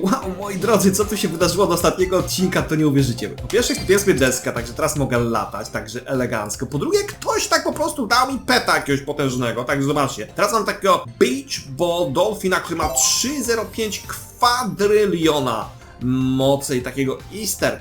Wow, moi drodzy, co tu się wydarzyło od ostatniego odcinka, to nie uwierzycie. Po pierwsze, sobie deskę, także teraz mogę latać, także elegancko. Po drugie, ktoś tak po prostu dał mi peta jakiegoś potężnego, także zobaczcie. Teraz mam takiego Beach Ball Dolphina, który ma 3,05 kwadryliona mocy i takiego Easter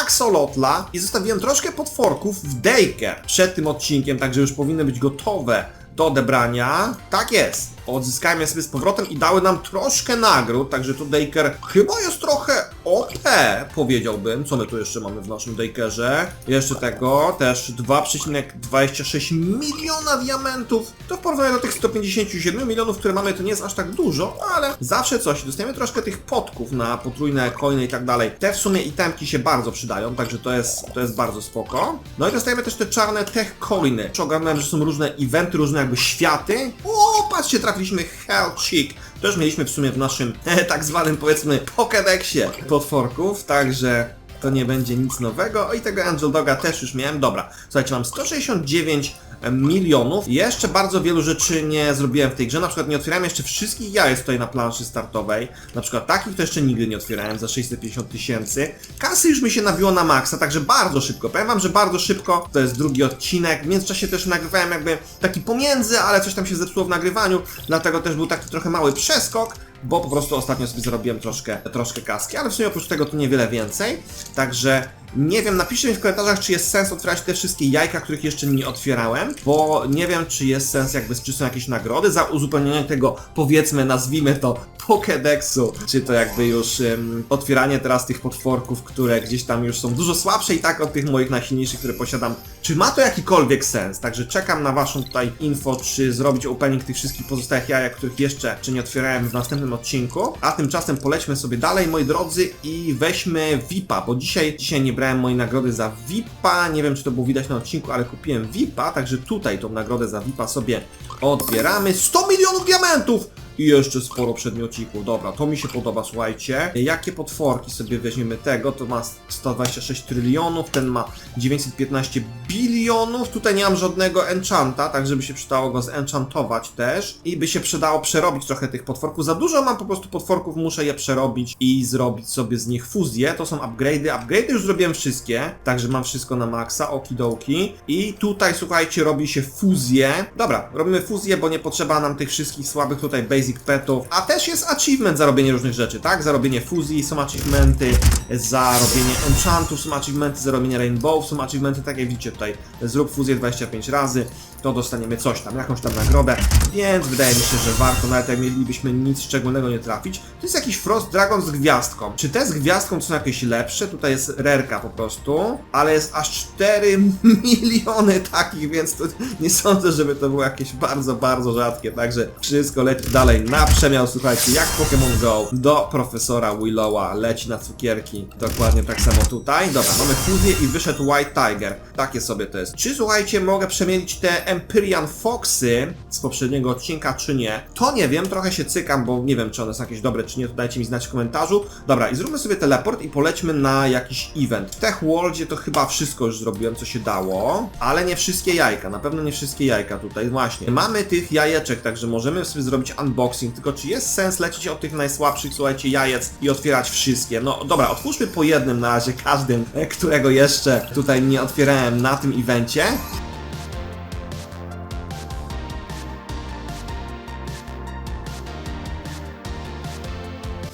Axolotla i zostawiłem troszkę potworków w Daycare przed tym odcinkiem, także już powinny być gotowe do odebrania. Tak jest. Odzyskałem je sobie z powrotem i dały nam troszkę nagród, także tu Daycare chyba jest trochę OP, powiedziałbym. Co my tu jeszcze mamy w naszym Daycarze? Jeszcze tego, też 2,26 miliona diamentów. To w porównaniu do tych 157 milionów, które mamy, to nie jest aż tak dużo, ale zawsze coś. Dostajemy troszkę tych podków na potrójne coiny i tak dalej. Te w sumie itemki się bardzo przydają, także to jest, to jest bardzo spoko. No i dostajemy też te czarne tech coiny. Czy ogarnąłem, że są różne eventy, różne jakby światy. O, patrzcie, trafiliśmy Hell Chick. To już mieliśmy w sumie w naszym tak zwanym powiedzmy Pokédexie. Potworków, także to nie będzie nic nowego. O i tego Angel Doga też już miałem. Dobra, słuchajcie, mam 169 milionów. Jeszcze bardzo wielu rzeczy nie zrobiłem w tej grze. Na przykład nie otwierałem jeszcze wszystkich jajec tutaj na planszy startowej. Na przykład takich to jeszcze nigdy nie otwierałem za 650 tysięcy. Kasy już mi się nabiło na maksa, także bardzo szybko. Powiem wam, że bardzo szybko. To jest drugi odcinek. W międzyczasie też nagrywałem jakby taki pomiędzy, ale coś tam się zepsuło w nagrywaniu. Dlatego też był taki trochę mały przeskok bo po prostu ostatnio sobie zarobiłem troszkę, troszkę kaski, ale w sumie oprócz tego to niewiele więcej. Także nie wiem, napiszcie mi w komentarzach, czy jest sens otwierać te wszystkie jajka, których jeszcze nie otwierałem, bo nie wiem, czy jest sens jakby, czy są jakieś nagrody za uzupełnienie tego, powiedzmy, nazwijmy to Pokédexu, czy to jakby już um, otwieranie teraz tych potworków, które gdzieś tam już są dużo słabsze i tak od tych moich najsilniejszych, które posiadam, czy ma to jakikolwiek sens? Także czekam na waszą tutaj info, czy zrobić opening tych wszystkich pozostałych jajek, których jeszcze czy nie otwierałem w następnym odcinku, a tymczasem polećmy sobie dalej, moi drodzy, i weźmy VIPa, bo dzisiaj, dzisiaj nie brałem mojej nagrody za VIPa, nie wiem czy to było widać na odcinku, ale kupiłem VIPa, także tutaj tą nagrodę za VIPa sobie odbieramy. 100 milionów diamentów! I jeszcze sporo przedmiocików. Dobra, to mi się podoba, słuchajcie. Jakie potworki sobie weźmiemy tego? To ma 126 trylionów, ten ma 915 bilionów. Tutaj nie mam żadnego enchanta, tak żeby się przydało go zenchantować też. I by się przydało przerobić trochę tych potworków. Za dużo mam po prostu potworków, muszę je przerobić i zrobić sobie z nich fuzję. To są upgrade'y. Upgrade'y już zrobiłem wszystkie, także mam wszystko na maksa, okidoki. I tutaj, słuchajcie, robi się fuzję. Dobra, robimy fuzję, bo nie potrzeba nam tych wszystkich słabych tutaj basic petów. A też jest achievement za robienie różnych rzeczy, tak? Za robienie fuzji są achievementy, za robienie enchantów są achievementy, za robienie rainbow są achievementy, tak jak widzicie tutaj. Zrób fuzję 25 razy, to dostaniemy coś tam, jakąś tam nagrodę, więc wydaje mi się, że warto, nawet jak mielibyśmy nic szczególnego nie trafić. To jest jakiś Frost Dragon z gwiazdką. Czy te z gwiazdką są jakieś lepsze? Tutaj jest rerka po prostu, ale jest aż 4 miliony takich, więc to nie sądzę, żeby to było jakieś bardzo, bardzo rzadkie, także wszystko leci dalej na przemiał, słuchajcie, jak Pokémon Go do profesora Willowa leci na cukierki, dokładnie tak samo tutaj. Dobra, mamy fuzję i wyszedł White Tiger, takie sobie to jest. Czy słuchajcie, mogę przemielić te Empyrean Foxy z poprzedniego odcinka, czy nie? To nie wiem, trochę się cykam, bo nie wiem, czy one są jakieś dobre, czy nie, to dajcie mi znać w komentarzu. Dobra, i zróbmy sobie teleport i polećmy na jakiś event. W Tech Worldzie to chyba wszystko już zrobiłem, co się dało, ale nie wszystkie jajka, na pewno nie wszystkie jajka tutaj, właśnie. Mamy tych jajeczek, także możemy sobie zrobić unboxing, tylko czy jest sens lecieć od tych najsłabszych, słuchajcie, jajec i otwierać wszystkie? No dobra, otwórzmy po jednym na razie, każdym, e, którego jeszcze tutaj nie otwierałem na tym evencie.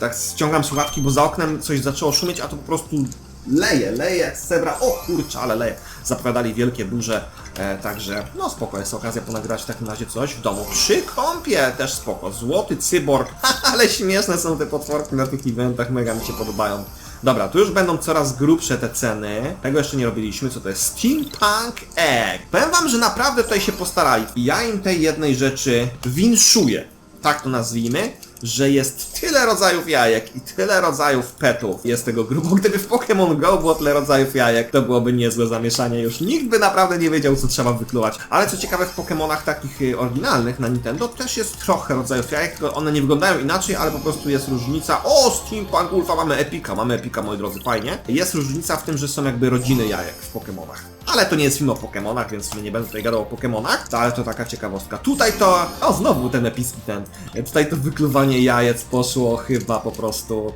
tak ściągam słuchawki, bo za oknem coś zaczęło szumieć, a to po prostu leje, leje cebra. O kurczę, ale leje. Zapowiadali wielkie burze, e, także no spoko, jest okazja ponagrać w takim razie coś w domu. Przy kąpie też spoko. Złoty cyborg, ale śmieszne są te potworki na tych eventach, mega mi się podobają. Dobra, tu już będą coraz grubsze te ceny. Tego jeszcze nie robiliśmy, co to jest? Steampunk Egg. Powiem wam, że naprawdę tutaj się postarali. Ja im tej jednej rzeczy winszuję. Tak to nazwijmy że jest tyle rodzajów jajek i tyle rodzajów petów. Jest tego grubo. Gdyby w Pokémon Go było tyle rodzajów jajek, to byłoby niezłe zamieszanie już. Nikt by naprawdę nie wiedział, co trzeba wykluwać. Ale co ciekawe, w Pokémonach takich y, oryginalnych na Nintendo też jest trochę rodzajów jajek, tylko one nie wyglądają inaczej, ale po prostu jest różnica. O, Steampunk Ulfa, mamy Epika, mamy Epika, moi drodzy, fajnie. Jest różnica w tym, że są jakby rodziny jajek w Pokémonach. Ale to nie jest film o Pokemonach, więc nie będę tutaj gadał o Pokemonach, ale to taka ciekawostka. Tutaj to, o znowu ten epicki ten, E, tutaj to wykluwanie jajec poszło chyba po prostu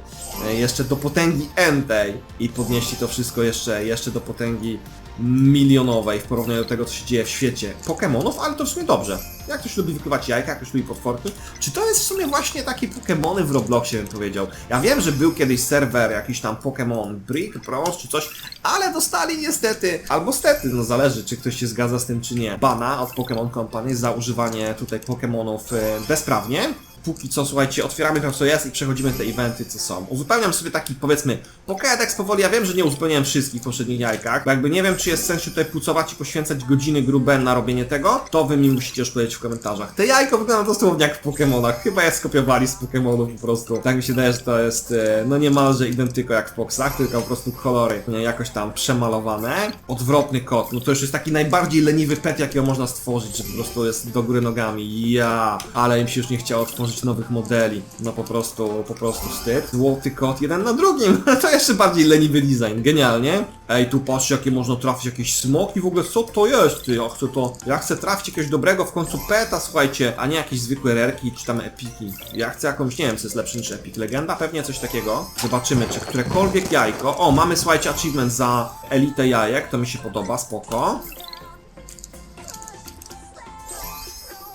e, jeszcze do potęgi entej i podnieśli to wszystko jeszcze, jeszcze do potęgi milionowej w porównaniu do tego, co się dzieje w świecie Pokemonów, ale to w sumie dobrze. Jak ktoś lubi wykrywać jajka, jak ktoś lubi potworki, czy to jest w sumie właśnie takie Pokemony w Robloxie, bym powiedział. Ja wiem, że był kiedyś serwer jakiś tam Pokemon Brick Bros czy coś, ale dostali niestety, albo stety, no zależy, czy ktoś się zgadza z tym, czy nie, bana od Pokemon Company za używanie tutaj Pokemonów e, bezprawnie. Póki co, słuchajcie, otwieramy to, co jest i przechodzimy te eventy, co są. Uzupełniam sobie taki, powiedzmy, Pokédex powoli. Ja wiem, że nie uzupełniałem wszystkich w poprzednich jajkach, bo jakby nie wiem, czy jest sens się tutaj pucować i poświęcać godziny grube na robienie tego, to wy mi musicie już powiedzieć w komentarzach. Te jajko wygląda dosłownie jak w Pokémonach. Chyba je skopiowali z Pokémonów po prostu. Tak mi się wydaje, że to jest, e, no niemalże identyko jak w Foxach, tylko po prostu kolory nie, jakoś tam przemalowane. Odwrotny kot, no to już jest taki najbardziej leniwy pet, jakiego można stworzyć, że po prostu jest do góry nogami. Ja, ale im się już nie chciało tworzyć nowych modeli. No po prostu, po prostu wstyd. Złoty kot jeden na drugim. to jeszcze bardziej leniwy design. Genialnie. Ej, tu patrz jakie można trafić jakieś smoki w ogóle. Co to jest? Ty, ja chcę to... Ja chcę trafić jakiegoś dobrego w końcu peta, słuchajcie, a nie jakieś zwykłe rerki czy tam epiki. Ja chcę jakąś, nie wiem, co jest lepszy niż epik. Legenda? Pewnie coś takiego. Zobaczymy, czy którekolwiek jajko... O, mamy, słuchajcie, achievement za elitę jajek. To mi się podoba, spoko.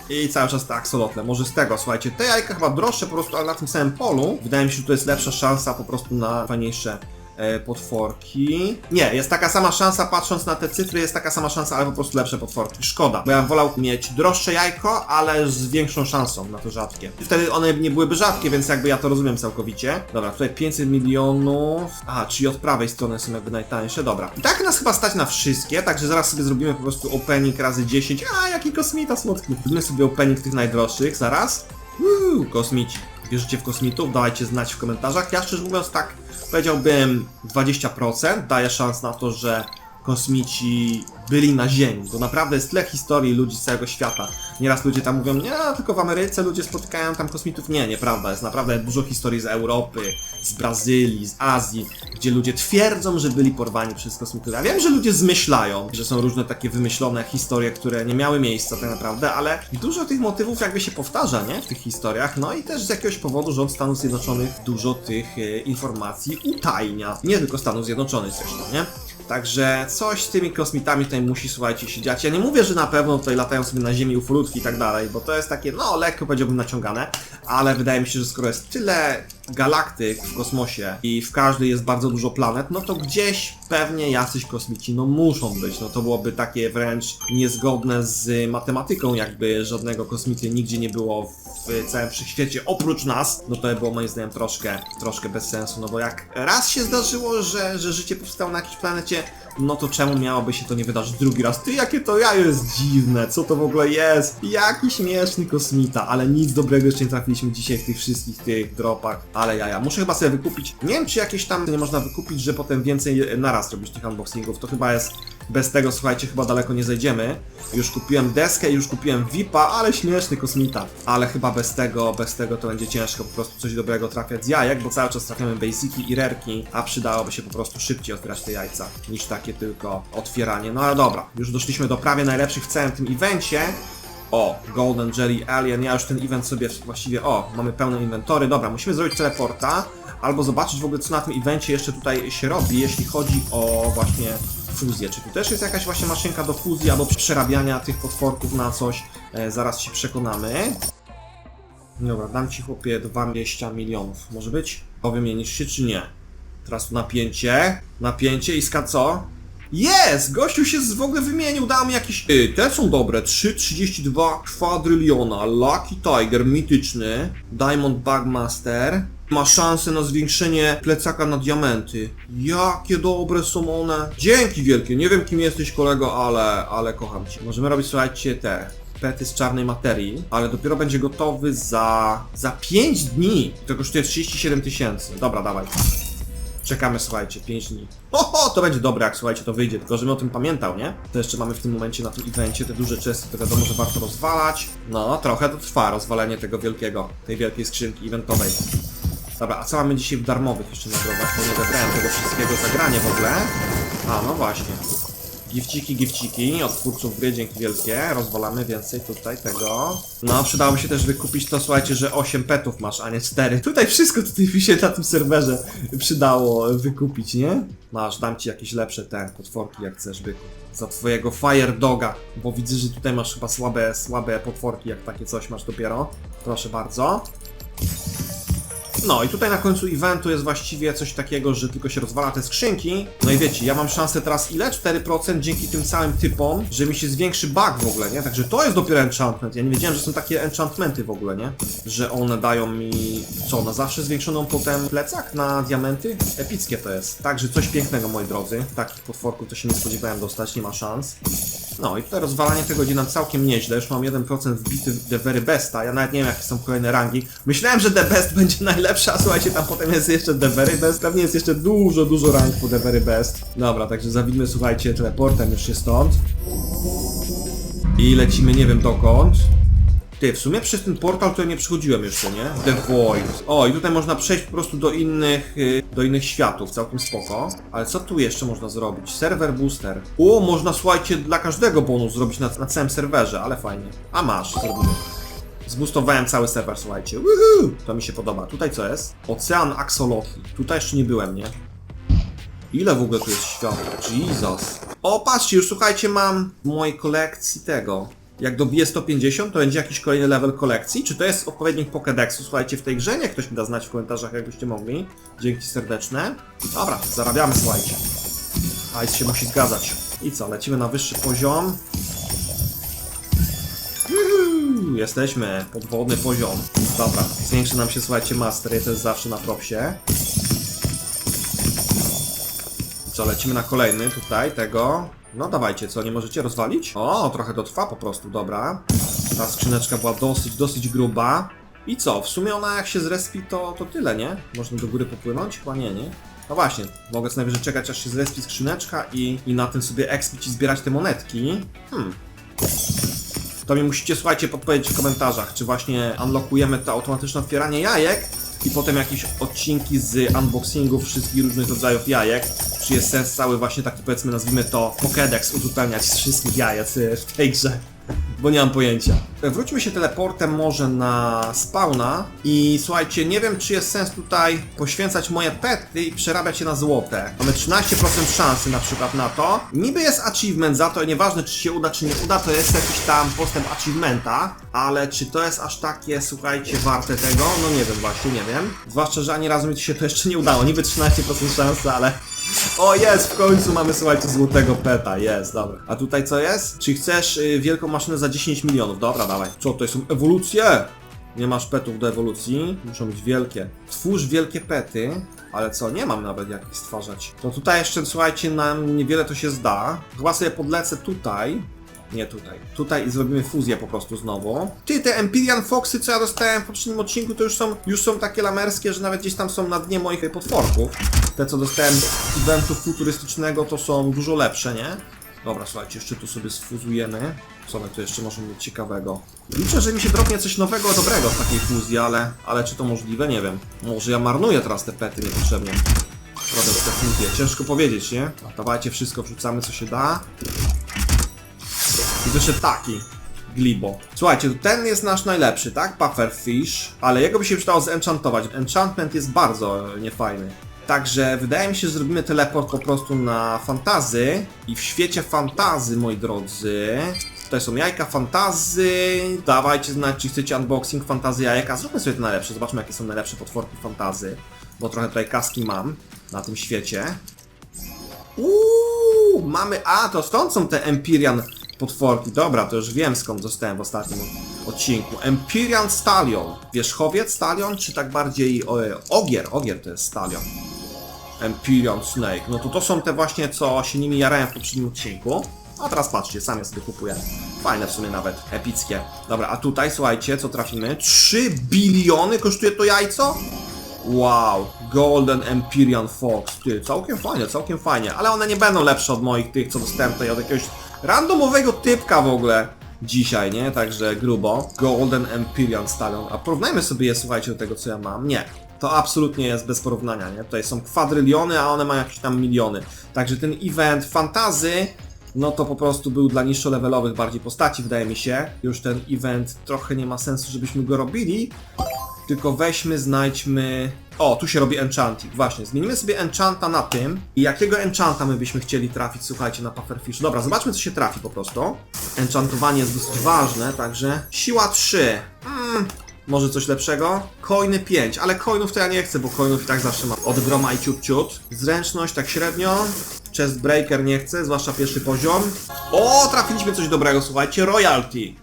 I cały czas te axolotle. Może z tego, słuchajcie, te jajka chyba droższe po prostu, ale na tym samym polu. Wydaje mi się, że to jest lepsza szansa po prostu na fajniejsze potworki. Nie, jest taka sama szansa, patrząc na te cyfry, jest taka sama szansa, ale po prostu lepsze potworki. Szkoda, bo ja bym wolał mieć droższe jajko, ale z większą szansą na to rzadkie. Wtedy one nie byłyby rzadkie, więc jakby ja to rozumiem całkowicie. Dobra, tutaj 500 milionów. Aha, czyli od prawej strony są jakby najtańsze, dobra. I tak nas chyba stać na wszystkie, także zaraz sobie zrobimy po prostu opening razy 10. A, jaki kosmita słodki. Zrobimy sobie opening tych najdroższych, zaraz. Uuu, kosmici. Wierzycie w kosmitów? Dajcie znać w komentarzach. Ja szczerze mówiąc tak powiedziałbym 20% daje szans na to, że kosmici byli na Ziemi. To naprawdę jest tyle historii ludzi z całego świata. Nieraz ludzie tam mówią, nie, tylko w Ameryce ludzie spotykają tam kosmitów. Nie, nieprawda. Jest naprawdę dużo historii z Europy, z Brazylii, z Azji, gdzie ludzie twierdzą, że byli porwani przez kosmitów. Ja wiem, że ludzie zmyślają, że są różne takie wymyślone historie, które nie miały miejsca tak naprawdę, ale dużo tych motywów jakby się powtarza, nie? W tych historiach. No i też z jakiegoś powodu rząd Stanów Zjednoczonych dużo tych e, informacji utajnia. Nie tylko Stanów Zjednoczonych zresztą, nie? Także coś z tymi kosmitami tutaj musi, słuchajcie, się dziać. Ja nie mówię, że na pewno tutaj latają sobie na Ziemi ufolutki i tak dalej, bo to jest takie, no, lekko powiedziałbym naciągane, ale wydaje mi się, że skoro jest tyle galaktyk w kosmosie i w każdej jest bardzo dużo planet, no to gdzieś pewnie jacyś kosmici, no muszą być. No to byłoby takie wręcz niezgodne z matematyką, jakby żadnego kosmity nigdzie nie było w całym wszechświecie oprócz nas, no to by było moim zdaniem troszkę, troszkę bez sensu, no bo jak raz się zdarzyło, że, że życie powstało na jakiejś planecie, no to czemu miałoby się to nie wydarzyć drugi raz? Ty, jakie to ja jest dziwne, co to w ogóle jest? Jaki śmieszny kosmita, ale nic dobrego jeszcze nie trafiliśmy dzisiaj w tych wszystkich tych dropach, ale jaja. Muszę chyba sobie wykupić, nie wiem czy jakieś tam nie można wykupić, że potem więcej naraz robić tych unboxingów, to chyba jest bez tego, słuchajcie, chyba daleko nie zejdziemy. Już kupiłem deskę, już kupiłem VIPa, ale śmieszny kosmita. Ale chyba bez tego, bez tego to będzie ciężko po prostu coś dobrego trafiać z jajek, bo cały czas trafiamy basiki i rerki, a przydałoby się po prostu szybciej otwierać te jajca, niż takie tylko otwieranie. No ale dobra, już doszliśmy do prawie najlepszych w całym tym evencie. O, Golden Jelly Alien, ja już ten event sobie właściwie, o, mamy pełne inwentory, dobra, musimy zrobić teleporta, albo zobaczyć w ogóle co na tym evencie jeszcze tutaj się robi, jeśli chodzi o właśnie fuzję. Czy tu też jest jakaś właśnie maszynka do fuzji albo przerabiania tych potworków na coś? E, zaraz się przekonamy. Dobra, dam ci chłopie 200 milionów. Może być? To wymienisz się czy nie? Teraz tu napięcie. Napięcie i ska co? Jest! Gościu się w ogóle wymienił, dał mi jakieś... Yy, te są dobre. 3,32 kwadryliona. Lucky Tiger, mityczny. Diamond Bugmaster. Ma szansę na zwiększenie plecaka na diamenty. Jakie dobre są one. Dzięki wielkie. Nie wiem kim jesteś kolego, ale, ale kocham cię. Możemy robić, słuchajcie, te pety z czarnej materii, ale dopiero będzie gotowy za... za 5 dni. To kosztuje 37 tysięcy. Dobra, dawaj. Czekamy, słuchajcie, 5 dni. Oho, to będzie dobre, jak słuchajcie, to wyjdzie, tylko żebym o tym pamiętał, nie? To jeszcze mamy w tym momencie na tym evencie te duże chesty, to wiadomo, że warto rozwalać. No, trochę to trwa, rozwalenie tego wielkiego, tej wielkiej skrzynki eventowej. Dobra, a co mamy dzisiaj w darmowych jeszcze nagrodach? Bo nie wybrałem tego wszystkiego zagranie w ogóle. A, no właśnie. Gifciki, gifciki, od twórców gry, dzięki wielkie. Rozwalamy więcej tutaj tego. No, przydałoby się też wykupić to, słuchajcie, że 8 petów masz, a nie 4. Tutaj wszystko tutaj mi się na tym serwerze przydało wykupić, nie? Masz, dam ci jakieś lepsze te potworki, jak chcesz wykupić. Za twojego Fire Doga, bo widzę, że tutaj masz chyba słabe, słabe potworki, jak takie coś masz dopiero. Proszę bardzo. No i tutaj na końcu eventu jest właściwie coś takiego, że tylko się rozwala te skrzynki. No i wiecie, ja mam szansę teraz ile? 4% dzięki tym całym typom, że mi się zwiększy bug w ogóle, nie? Także to jest dopiero enchantment. Ja nie wiedziałem, że są takie enchantmenty w ogóle, nie? Że one dają mi, co, na zawsze zwiększoną potem plecak na diamenty? Epickie to jest. Także coś pięknego, moi drodzy. Takich potworków to się nie spodziewałem dostać, nie ma szans. No i tutaj rozwalanie tego idzie nam całkiem nieźle. Już mam 1% wbity The Very Besta. Ja nawet nie wiem, jakie są kolejne rangi. Myślałem, że The Best będzie najlepsza, słuchajcie, tam potem jest jeszcze The Very Best. Pewnie jest jeszcze dużo, dużo rank po The Very Best. Dobra, także zawidmy, słuchajcie, teleportem już się stąd. I lecimy nie wiem dokąd. Ty, w sumie przez ten portal to ja nie przychodziłem jeszcze, nie? The Void. O, i tutaj można przejść po prostu do innych, y, do innych światów, całkiem spoko. Ale co tu jeszcze można zrobić? Server booster. O, można, słuchajcie, dla każdego bonus zrobić na, na całym serwerze, ale fajnie. A masz, zrobimy. Zboostowałem cały serwer, słuchajcie. Woohoo! To mi się podoba. Tutaj co jest? Ocean Axolotli. Tutaj jeszcze nie byłem, nie? Ile w ogóle tu jest światów? Jesus. O, patrzcie, już słuchajcie, mam w mojej kolekcji tego. Jak dobiję 150, to będzie jakiś kolejny level kolekcji. Czy to jest odpowiednik Pokédexu, słuchajcie, w tej grze? Niech ktoś mi da znać w komentarzach, jakbyście mogli. Dzięki serdeczne. Dobra, zarabiamy, słuchajcie. Ice się musi zgadzać. I co, lecimy na wyższy poziom. Jesteśmy, podwodny poziom. Dobra, zwiększy nam się, słuchajcie, mastery, to jest zawsze na propsie. Co, lecimy na kolejny tutaj, tego. No dawajcie, co, nie możecie rozwalić? O, trochę to trwa po prostu, dobra. Ta skrzyneczka była dosyć, dosyć gruba. I co, w sumie ona jak się zrespi, to, to tyle, nie? Można do góry popłynąć? Chyba nie, nie? No właśnie, mogę co najwyżej czekać, aż się zrespi skrzyneczka i, i na tym sobie expić i zbierać te monetki. Hmm. To mi musicie, słuchajcie, podpowiedzieć w komentarzach, czy właśnie unlockujemy to automatyczne otwieranie jajek i potem jakieś odcinki z unboxingów wszystkich różnych rodzajów jajek. Czy jest sens cały właśnie taki, powiedzmy, nazwijmy to Pokédex uzupełniać z wszystkich jajec w tej grze? Bo nie mam pojęcia. Wróćmy się teleportem może na spawna i słuchajcie, nie wiem czy jest sens tutaj poświęcać moje pety i przerabiać je na złote. Mamy 13% szansy na przykład na to. Niby jest achievement za to, nieważne czy się uda czy nie uda, to jest jakiś tam postęp achievementa, ale czy to jest aż takie, słuchajcie, warte tego? No nie wiem właśnie, nie wiem. Zwłaszcza, że ani razu mi się to jeszcze nie udało. Niby 13% szansy, ale o jest, w końcu mamy, słuchajcie, złotego peta, jest, dobra. A tutaj co jest? Czy chcesz y, wielką maszynę za 10 milionów? Dobra, dawaj. Co, tutaj są ewolucje? Nie masz petów do ewolucji? Muszą być wielkie. Twórz wielkie pety. Ale co, nie mam nawet jak ich stwarzać. To tutaj jeszcze, słuchajcie, nam niewiele to się zda. Chyba sobie podlecę tutaj. Nie tutaj. Tutaj zrobimy fuzję po prostu znowu. Ty, te Empyrean Foxy, co ja dostałem w poprzednim odcinku, to już są, już są takie lamerskie, że nawet gdzieś tam są na dnie moich potworków. Te, co dostałem z eventu futurystycznego, to są dużo lepsze, nie? Dobra, słuchajcie, jeszcze tu sobie sfuzujemy. Co my tu jeszcze możemy mieć ciekawego? Liczę, że mi się dropnie coś nowego, dobrego w takiej fuzji, ale, ale czy to możliwe? Nie wiem. Może ja marnuję teraz te pety niepotrzebnie. Robiąc te fuzje. Ciężko powiedzieć, nie? Dawajcie wszystko, wrzucamy co się da. I taki. Glibo. Słuchajcie, ten jest nasz najlepszy, tak? Pufferfish, ale jego by się przydało zenchantować. Enchantment jest bardzo niefajny. Także wydaje mi się, że zrobimy teleport po prostu na fantazy i w świecie fantazy, moi drodzy, tutaj są jajka fantazy, dawajcie znać, czy chcecie unboxing fantazy jajek, a zróbmy sobie te najlepsze, zobaczmy jakie są najlepsze potworki fantazy, bo trochę tutaj kaski mam na tym świecie. Uuu, mamy, a to stąd są te Empyrean potworki. Dobra, to już wiem skąd dostałem w ostatnim odcinku. Empyrean Stallion. Wierzchowiec Stallion, czy tak bardziej o, ogier? Ogier to jest Stallion. Empyrean Snake. No to to są te właśnie, co się nimi jarałem w poprzednim odcinku. A teraz patrzcie, sam sobie kupuję. Fajne w sumie nawet, epickie. Dobra, a tutaj słuchajcie, co trafimy? 3 biliony kosztuje to jajco? Wow, Golden Empyrean Fox. Ty, całkiem fajnie, całkiem fajnie. Ale one nie będą lepsze od moich tych, co tutaj od jakiegoś randomowego typka w ogóle dzisiaj, nie? Także grubo. Golden Empyrean Stallion. A porównajmy sobie je, słuchajcie, do tego, co ja mam. Nie. To absolutnie jest bez porównania, nie? Tutaj są kwadryliony, a one mają jakieś tam miliony. Także ten event fantazy no to po prostu był dla niższolevelowych bardziej postaci, wydaje mi się. Już ten event trochę nie ma sensu, żebyśmy go robili. Tylko weźmy, znajdźmy... O, tu się robi enchanting, właśnie. Zmienimy sobie enchanta na tym. I jakiego enchanta my byśmy chcieli trafić, słuchajcie, na Pufferfish? Dobra, zobaczmy, co się trafi po prostu. Enchantowanie jest dosyć ważne, także... Siła 3. Mm, może coś lepszego? Coiny 5, ale coinów to ja nie chcę, bo coinów i tak zawsze mam od groma i ciut ciut. Zręczność tak średnio. Chest Breaker nie chcę, zwłaszcza pierwszy poziom. O, trafiliśmy coś dobrego, słuchajcie, Royalty.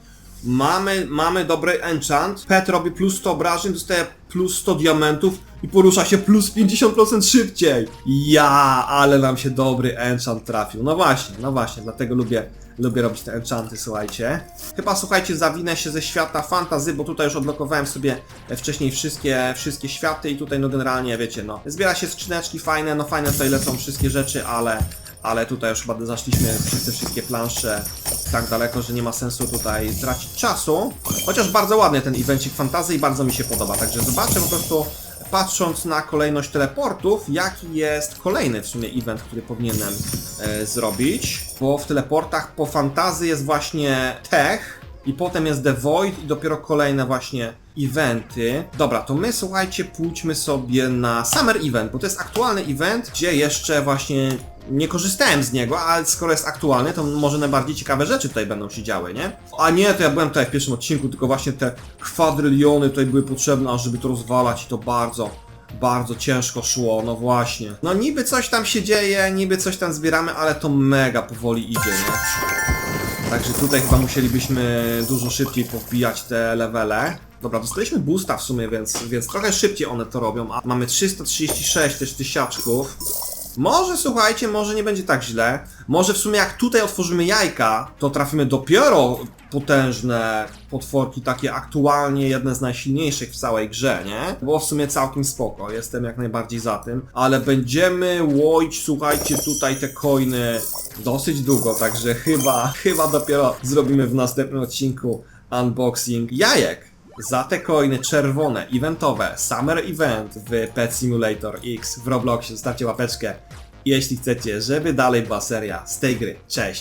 Mamy, mamy dobry enchant. Pet robi plus 100 obrażeń, dostaje plus 100 diamentów i porusza się plus 50% szybciej. Ja, ale nam się dobry enchant trafił. No właśnie, no właśnie, dlatego lubię, lubię robić te enchanty, słuchajcie. Chyba, słuchajcie, zawinę się ze świata fantazy, bo tutaj już odblokowałem sobie wcześniej wszystkie, wszystkie światy i tutaj, no generalnie, wiecie, no, zbiera się skrzyneczki fajne, no fajne tutaj lecą wszystkie rzeczy, ale ale tutaj już chyba zaszliśmy przez te wszystkie plansze tak daleko, że nie ma sensu tutaj tracić czasu. Chociaż bardzo ładny ten evencik fantazy i bardzo mi się podoba, także zobaczę po prostu patrząc na kolejność teleportów, jaki jest kolejny w sumie event, który powinienem e, zrobić, bo w teleportach po fantazy jest właśnie tech, i potem jest The Void i dopiero kolejne właśnie eventy. Dobra, to my słuchajcie, pójdźmy sobie na Summer Event, bo to jest aktualny event, gdzie jeszcze właśnie nie korzystałem z niego, ale skoro jest aktualny, to może najbardziej ciekawe rzeczy tutaj będą się działy, nie? A nie, to ja byłem tutaj w pierwszym odcinku, tylko właśnie te kwadryliony tutaj były potrzebne, żeby to rozwalać i to bardzo, bardzo ciężko szło, no właśnie. No niby coś tam się dzieje, niby coś tam zbieramy, ale to mega powoli idzie, nie? Także tutaj chyba musielibyśmy dużo szybciej powbijać te levele. Dobra, dostaliśmy boosta w sumie, więc, więc trochę szybciej one to robią, a mamy 336 też tysiaczków. Może słuchajcie, może nie będzie tak źle. Może w sumie jak tutaj otworzymy jajka, to trafimy dopiero potężne potworki, takie aktualnie jedne z najsilniejszych w całej grze, nie? Było w sumie całkiem spoko, jestem jak najbardziej za tym. Ale będziemy łoić, słuchajcie, tutaj te coiny dosyć długo, także chyba, chyba dopiero zrobimy w następnym odcinku unboxing jajek za te coiny czerwone, eventowe, Summer Event w Pet Simulator X w Robloxie. Zostawcie łapeczkę, jeśli chcecie, żeby dalej była seria z tej gry. Cześć!